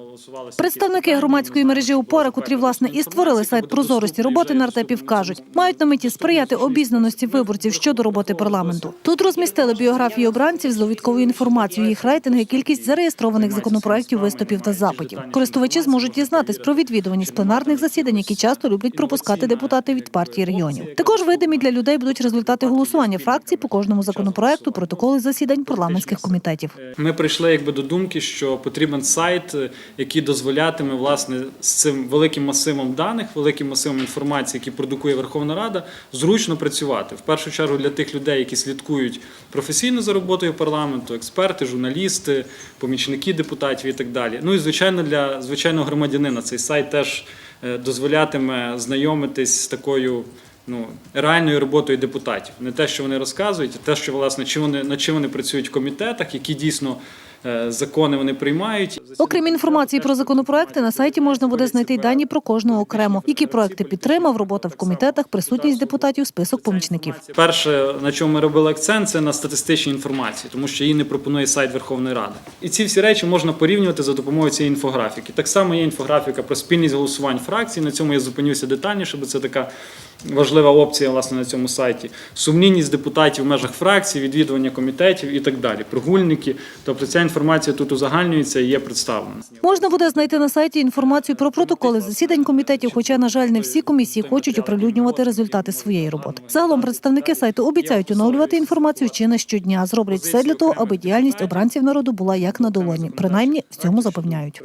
голосували. Представники громадської мережі ОПОРА, котрі власне і створили сайт прозорості роботи нардепів, кажуть, мають на меті сприяти обізнаності виборців щодо роботи парламенту. Тут розмістили біографії обранців з довідковою інформацією, їх рейтинги, кількість зареєстрованих законопроєктів, виступів та запитів. Користувачі зможуть дізнатись про відвідуваність пленарних засідань, які часто люблять пропускати депутати від партії регіонів. Також видимі для людей будуть результати голосування фракцій по кожному законопроекту, протоколи засідань парламентських комітетів. Ми прийшли якби до думки, що потрібен сайт, який дозволятиме власне з цим великим масивом даних, великим масивом інформації, який продукує Верховна Рада, зручно працювати. В першу чергу для тих людей, які слідкують професійно за роботою парламенту, експерти, журналісти, помічники депутатів і так далі. Ну і звичайно для звичайного громадянина цей сайт теж е, дозволятиме знайомитись з такою. Ну, реальною роботою депутатів, не те, що вони розказують, а те, що власне чи вони над чим вони працюють в комітетах, які дійсно е, закони вони приймають. Окрім інформації про законопроекти, на сайті можна буде знайти дані про кожного окремо, які проекти підтримав, робота в комітетах, присутність депутатів, список помічників. Перше, на чому ми робили акцент, це на статистичній інформації, тому що її не пропонує сайт Верховної Ради. І ці всі речі можна порівнювати за допомогою цієї інфографіки. Так само є інфографіка про спільність голосувань фракцій. На цьому я зупинюся детальніше, бо це така важлива опція власне на цьому сайті. Сумлінність депутатів в межах фракцій, відвідування комітетів і так далі. Прогульники. Тобто ця інформація тут узагальнюється і є представлена. Можна буде знайти на сайті інформацію про протоколи засідань комітетів, хоча, на жаль, не всі комісії хочуть оприлюднювати результати своєї роботи. Загалом представники сайту обіцяють оновлювати інформацію чи не щодня. Зроблять все для того, аби діяльність обранців народу була як на долоні. Принаймні в цьому запевняють.